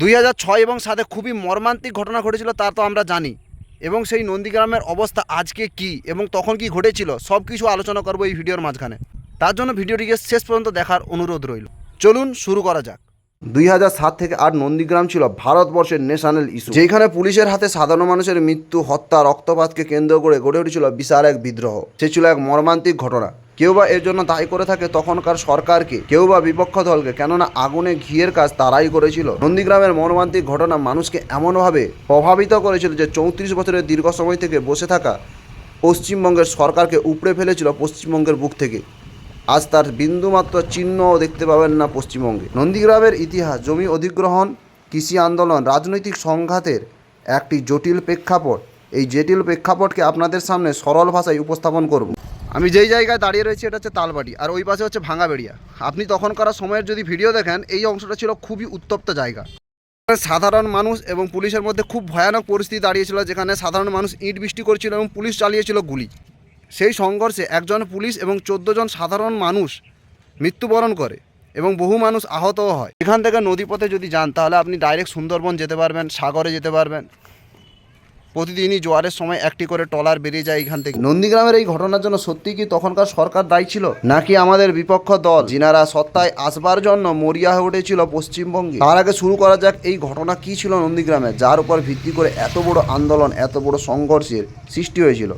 দুই হাজার ছয় এবং সাথে খুবই মর্মান্তিক ঘটনা ঘটেছিল, তা তো আমরা জানি। এবং সেই নন্দীগ্রামের অবস্থা আজকে কি এবং তখন কি ঘটেছিল, সব কিছু আলোচনা করব এই ভিডিওর মাঝখানে। তার জন্য ভিডিওটিকে শেষ পর্যন্ত দেখার অনুরোধ রইল। চলুন শুরু করা যাক। দুই হাজার সাত থেকে আট নন্দীগ্রাম ছিল ভারতবর্ষের ন্যাশনাল ইস্যু যেখানে পুলিশের হাতে সাধারণ মানুষের মৃত্যু, হত্যা, রক্তপাতকে কেন্দ্র করে গড়ে উঠেছিল বিশাল এক বিদ্রোহ। সে ছিল এক মর্মান্তিক ঘটনা। কেউ বা এর জন্য দায়ী করে থাকে তখনকার সরকারকে, কেউ বা বিপক্ষ দলকে। কেননা আগুনে ঘিয়ের কাজ তারাই করেছিল। নন্দীগ্রামের মর্মান্তিক ঘটনা মানুষকে এমনভাবে প্রভাবিত করেছিল যে চৌত্রিশ বছরের দীর্ঘ সময় থেকে বসে থাকা পশ্চিমবঙ্গের সরকারকে উপড়ে ফেলেছিল পশ্চিমবঙ্গের বুক থেকে। আজ তার বিন্দুমাত্র চিহ্নও দেখতে পাবেন না পশ্চিমবঙ্গে। নন্দীগ্রামের ইতিহাস, জমি অধিগ্রহণ, কৃষি আন্দোলন, রাজনৈতিক সংঘাতের একটি জটিল প্রেক্ষাপট। এই জটিল প্রেক্ষাপটকে আপনাদের সামনে সরল ভাষায় উপস্থাপন করব। আমি যেই জায়গায় দাঁড়িয়ে রয়েছি এটা হচ্ছে তালবাড়ি, আর ওই পাশে হচ্ছে ভাঙাবেড়িয়া আপনি তখন তখনকার সময়ের যদি ভিডিও দেখেন, এই অংশটা ছিল খুবই উত্তপ্ত জায়গা। সাধারণ মানুষ এবং পুলিশের মধ্যে খুব ভয়ানক পরিস্থিতি দাঁড়িয়েছিল, যেখানে সাধারণ মানুষ ইট বৃষ্টি করছিল এবং পুলিশ চালিয়েছিল গুলি। সেই সংঘর্ষে একজন পুলিশ এবং জন সাধারণ মানুষ মৃত্যুবরণ করে এবং বহু মানুষ আহতও হয়। এখান থেকে নদীপথে যদি যান, তাহলে আপনি ডাইরেক্ট সুন্দরবন যেতে পারবেন, সাগরে যেতে পারবেন। প্রতিদিনই জোয়ারের সময় একটি করে টলার বেরিয়ে যায় এখান থেকে। নন্দীগ্রামের এই ঘটনার জন্য সত্যি কি তখনকার সরকার দায়ী ছিল? নাকি আমাদের বিপক্ষ দল, যিনারা সত্তায় আসবার জন্য মরিয়া হয়ে উঠেছিল পশ্চিমবঙ্গে? তার আগে শুরু করা যাক এই ঘটনা কি ছিল নন্দীগ্রামে, যার উপর ভিত্তি করে এত বড় আন্দোলন, এত বড় সংঘর্ষের সৃষ্টি হয়েছিল?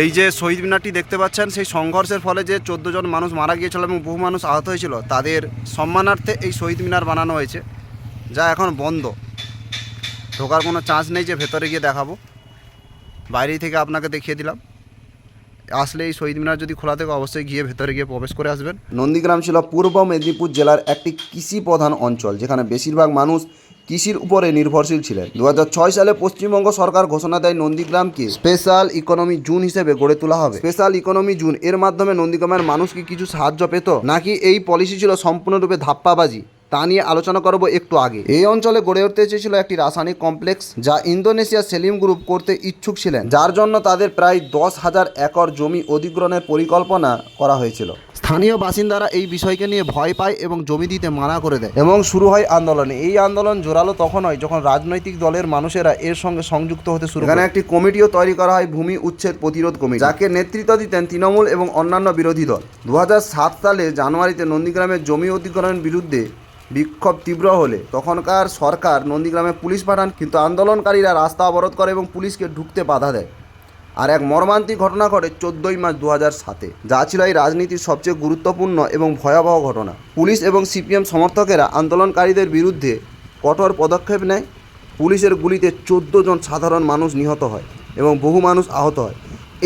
এই যে শহীদ মিনারটি দেখতে পাচ্ছেন, সেই সংঘর্ষের ফলে যে চোদ্দ জন মানুষ মারা গিয়েছিল এবং বহু মানুষ আহত হয়েছিল, তাদের সম্মানার্থে এই শহীদ মিনার বানানো হয়েছে, যা এখন বন্ধ। ঢোকার কোনো চান্স নেই যে ভেতরে গিয়ে দেখাবো। বাইরেই থেকে আপনাকে দেখিয়ে দিলাম। আসলে এই শহীদ মিনার যদি খোলা থাকে, অবশ্যই গিয়ে ভেতরে গিয়ে প্রবেশ করে আসবেন। নন্দীগ্রাম ছিল পূর্ব মেদিনীপুর জেলার একটি কৃষি প্রধান অঞ্চল, যেখানে বেশিরভাগ মানুষ কৃষির উপরে নির্ভরশীল ছিলেন। দু হাজার ছয় সালে পশ্চিমবঙ্গ সরকার ঘোষণা দেয় নন্দীগ্রামকে স্পেশাল ইকোনমি জুন হিসেবে গড়ে তোলা হবে। স্পেশাল ইকোনমি জুন, এর মাধ্যমে নন্দীগ্রামের মানুষ কি কিছু সাহায্য পেত? নাকি এই পলিসি ছিল সম্পূর্ণরূপে ধাপ্পাবাজি? তা নিয়ে আলোচনা করব একটু আগে। এই অঞ্চলে গড়ে উঠতে চেয়েছিল একটি রাসায়নিক কমপ্লেক্স যা ইন্দোনেশিয়া সেলিম গ্রুপ করতে ইচ্ছুক ছিলেন। যার জন্য তাদের প্রায় দশ হাজার একর জমি অধিগ্রহণের পরিকল্পনা করা হয়েছিল। স্থানীয় বাসিন্দারা এই বিষয়কে নিয়ে ভয় পায় এবং জমি দিতে মানা করে দেয় এবং শুরু হয় আন্দোলন। এই আন্দোলন জোরালো তখন হয় যখন রাজনৈতিক দলের মানুষেরা এর সঙ্গে সংযুক্ত হতে শুরু এখানে একটি কমিটিও তৈরি করা হয় ভূমি উচ্ছেদ প্রতিরোধ কমিটি, যাকে নেতৃত্ব দিতেন তৃণমূল এবং অন্যান্য বিরোধী দল। দু হাজার সাত সালে জানুয়ারিতে নন্দীগ্রামের জমি অধিগ্রহণের বিরুদ্ধে বিক্ষোভ তীব্র হলে তখনকার সরকার নন্দীগ্রামে পুলিশ পাঠান, কিন্তু আন্দোলনকারীরা রাস্তা অবরোধ করে এবং পুলিশকে ঢুকতে বাধা দেয়। আর এক মর্মান্তিক ঘটনা ঘটে চোদ্দোই মার্চ দু হাজার সাতে, যা ছিল এই রাজনীতির সবচেয়ে গুরুত্বপূর্ণ এবং ভয়াবহ ঘটনা। পুলিশ এবং সিপিএম সমর্থকেরা আন্দোলনকারীদের বিরুদ্ধে কঠোর পদক্ষেপ নেয়। পুলিশের গুলিতে চোদ্দ জন সাধারণ মানুষ নিহত হয় এবং বহু মানুষ আহত হয়।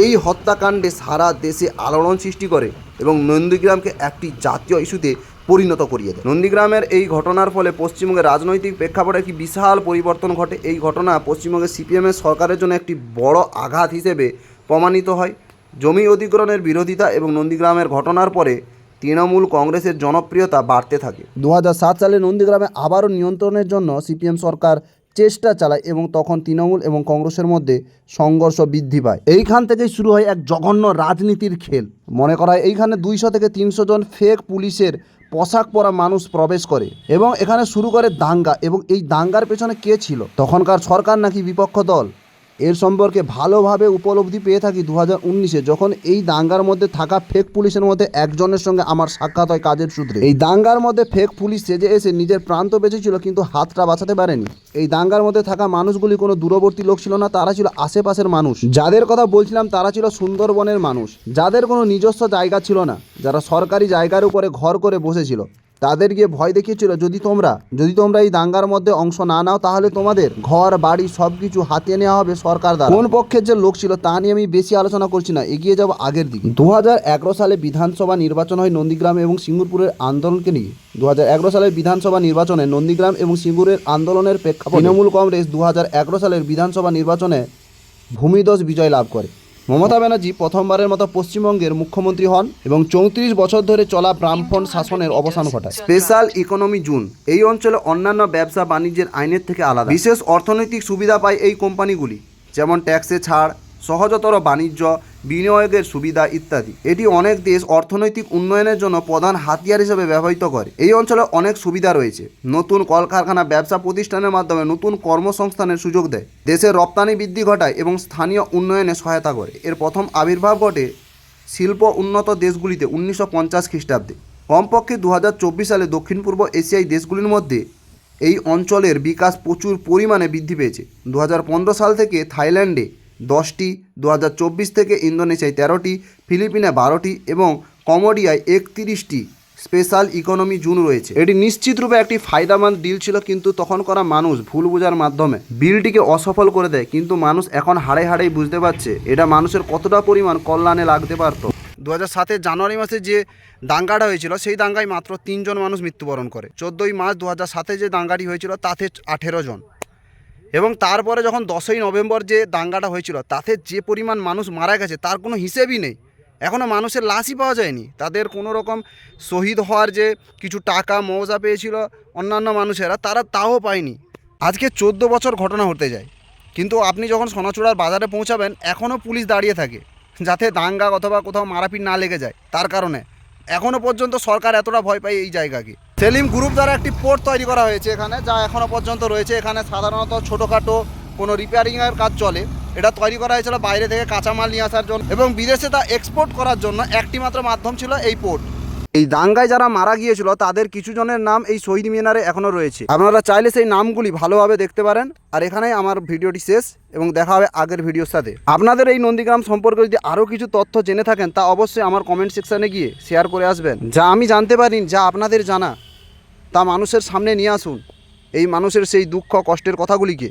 এই হত্যাকাণ্ডে সারা দেশে আলোড়ন সৃষ্টি করে এবং নন্দীগ্রামকে একটি জাতীয় ইস্যুতে পরিণত করিয়ে দেয়। নন্দীগ্রামের এই ঘটনার ফলে পশ্চিমবঙ্গের রাজনৈতিক প্রেক্ষাপটে একটি বিশাল পরিবর্তন ঘটে। এই ঘটনা পশ্চিমবঙ্গের সিপিএমের সরকারের জন্য একটি বড় আঘাত হিসেবে প্রমাণিত হয়। জমি অধিগ্রহণের বিরোধিতা এবং নন্দীগ্রামের ঘটনার পরে তৃণমূল কংগ্রেসের জনপ্রিয়তা বাড়তে থাকে। দু হাজার সাত সালে নন্দীগ্রামে আবারও নিয়ন্ত্রণের জন্য সিপিএম সরকার চেষ্টা চালায় এবং তখন তৃণমূল এবং কংগ্রেসের মধ্যে সংঘর্ষ বৃদ্ধি পায়। এইখান থেকেই শুরু হয় এক জঘন্য রাজনীতির খেল। মনে করা হয় এইখানে দুইশো থেকে তিনশো জন ফেক পুলিশের পোশাক পরা মানুষ প্রবেশ করে এবং এখানে শুরু করে দাঙ্গা এবং এই দাঙ্গার পেছনে কে ছিল? তখনকার সরকার নাকি বিপক্ষ দল? এর সম্পর্কে ভালোভাবে উপলব্ধি পেয়ে থাকি দু হাজার উনিশে, যখন এই দাঙ্গার মধ্যে থাকা ফেক পুলিশের মধ্যে একজনের সঙ্গে আমার সাক্ষাৎ হয় কাজের সূত্রে। এই দাঙ্গার মধ্যে ফেক পুলিশ সেজে এসে নিজের প্রান্ত বেঁচেছিল, কিন্তু হাতটা বাঁচাতে পারেনি। এই দাঙ্গার মধ্যে থাকা মানুষগুলি কোনো দূরবর্তী লোক ছিল না, তারা ছিল আশেপাশের মানুষ। যাদের কথা বলছিলাম, তারা ছিল সুন্দরবনের মানুষ। যাদের কোনো নিজস্ব জায়গা ছিল না, যারা সরকারি জায়গার উপরে ঘর করে বসেছিল। তাদের গিয়ে ভয় দেখিয়েছিল যদি তোমরা যদি তোমরা এই দাঙ্গার মধ্যে অংশ না নাও তাহলে তোমাদের ঘর বাড়ি সব কিছু হাতিয়ে নেওয়া হবে সরকার দ্বারা। কোন পক্ষের যে লোক ছিল তা নিয়ে আমি বেশি আলোচনা করছি না এগিয়ে যাব আগের দিকে। দু হাজার এগারো সালে বিধানসভা নির্বাচন হয় নন্দীগ্রাম এবং সিঙ্গুরপুরের আন্দোলনকে নিয়ে। দু হাজার এগারো সালের বিধানসভা নির্বাচনে নন্দীগ্রাম এবং সিঙ্গুরের আন্দোলনের প্রেক্ষাপটে তৃণমূল কংগ্রেস দু হাজার এগারো সালের বিধানসভা নির্বাচনে ভূমিদস বিজয় লাভ করে। মমতা ব্যানার্জি প্রথমবারের মতো পশ্চিমবঙ্গের মুখ্যমন্ত্রী হন এবং চৌত্রিশ বছর ধরে চলা ব্রাহ্মণ শাসনের অবসান ঘটায়। Special economy zone. এই অঞ্চলে অন্যান্য ব্যবসা বাণিজ্যের আইনের থেকে আলাদা। বিশেষ অর্থনৈতিক সুবিধা পায় এই কোম্পানিগুলি, যেমন ট্যাক্সে ছাড় সহজতর বাণিজ্য, বিনিয়োগের সুবিধা ইত্যাদি। এটি অনেক দেশ অর্থনৈতিক উন্নয়নের জন্য প্রধান হাতিয়ার হিসেবে ব্যবহৃত করে। এই অঞ্চলে অনেক সুবিধা রয়েছে। নতুন কলকারখানা, ব্যবসা প্রতিষ্ঠানের মাধ্যমে নতুন কর্মসংস্থানের সুযোগ দেয়। দেশের রপ্তানি বৃদ্ধি ঘটায় এবং স্থানীয় উন্নয়নে সহায়তা করে। এর প্রথম আবির্ভাব ঘটে শিল্প উন্নত দেশগুলিতে উনিশশো পঞ্চাশ খ্রিস্টাব্দে। কমপক্ষে দু হাজার চব্বিশ সালে দক্ষিণ পূর্ব এশিয়াই দেশগুলির মধ্যে এই অঞ্চলের বিকাশ প্রচুর পরিমাণে বৃদ্ধি পেয়েছে। দু হাজার পনেরো সাল থেকে থাইল্যান্ডে দশটি দু হাজার চব্বিশ থেকে ইন্দোনেশিয়ায় তেরোটি, ফিলিপিনে বারোটি এবং কমোডিয়ায় একত্রিশটি স্পেশাল ইকোনমি জুন রয়েছে। এটি নিশ্চিত রূপে একটি ফায়দামান ডিল ছিল, কিন্তু তখন করা মানুষ ভুল বোঝার মাধ্যমে বিলটিকে অসফল করে দেয়, কিন্তু মানুষ এখন হাড়ে হাড়েই বুঝতে পারছে এটা মানুষের কতটা পরিমাণ কল্যাণে লাগতে পারত। দু হাজার সাতের জানুয়ারি মাসে যে দাঙ্গাটা হয়েছিল, সেই দাঙ্গায় মাত্র তিনজন মানুষ মৃত্যুবরণ করে। চোদ্দোই মার্চ দু হাজার সাতে যে দাঙ্গাটি হয়েছিল, তাতে আঠেরো জন। এবং তারপরে যখন দশই নভেম্বর যে দাঙ্গাটা হয়েছিল, তাতে যে পরিমাণ মানুষ মারা গেছে, তার কোনো হিসেবই নেই। এখনও মানুষের লাশই পাওয়া যায়নি। তাদের কোনো রকম শহীদ হওয়ার যে কিছু টাকা, মৌজা পেয়েছিল অন্যান্য মানুষেরা, তারা তাও পায়নি। আজকে চোদ্দ বছর ঘটনা হতে যায়। কিন্তু আপনি যখন সোনাচূড়ার বাজারে পৌঁছাবেন এখনও পুলিশ দাঁড়িয়ে থাকে, যাতে দাঙ্গা অথবা কোথাও মারাপিট না লেগে যায়, তার কারণে। এখনও পর্যন্ত সরকার এতটা ভয় পায় এই জায়গাকে। সেলিম গ্রুপ দ্বারা একটি পোর্ট তৈরি করা হয়েছে এখানে, যা এখনও পর্যন্ত রয়েছে। এখানে সাধারণত ছোটোখাটো কোনো রিপেয়ারিংয়ের কাজ চলে। এটা তৈরি করা হয়েছিল বাইরে থেকে কাঁচামাল নিয়ে আসার জন্য এবং বিদেশে তা এক্সপোর্ট করার জন্য একটি মাত্র মাধ্যম ছিল এই পোর্ট। এই দাঙ্গায় যারা মারা গিয়েছিল, তাদের কিছু জনের নাম এই শহীদ মিনারে এখনও রয়েছে। আপনারা চাইলে সেই নামগুলি ভালোভাবে দেখতে পারেন। আর এখানেই আমার ভিডিওটি শেষ এবং দেখা হবে আগের ভিডিওর সাথে। আপনাদের এই নন্দীগ্রাম সম্পর্কে যদি আরও কিছু তথ্য জেনে থাকেন, তা অবশ্যই আমার কমেন্ট সেকশানে গিয়ে শেয়ার করে আসবেন। যা আমি জানতে পারি যা আপনাদের জানা। তা মানুষের সামনে নিয়ে আসুন। এই মানুষের সেই দুঃখ কষ্টের কথাগুলিকে।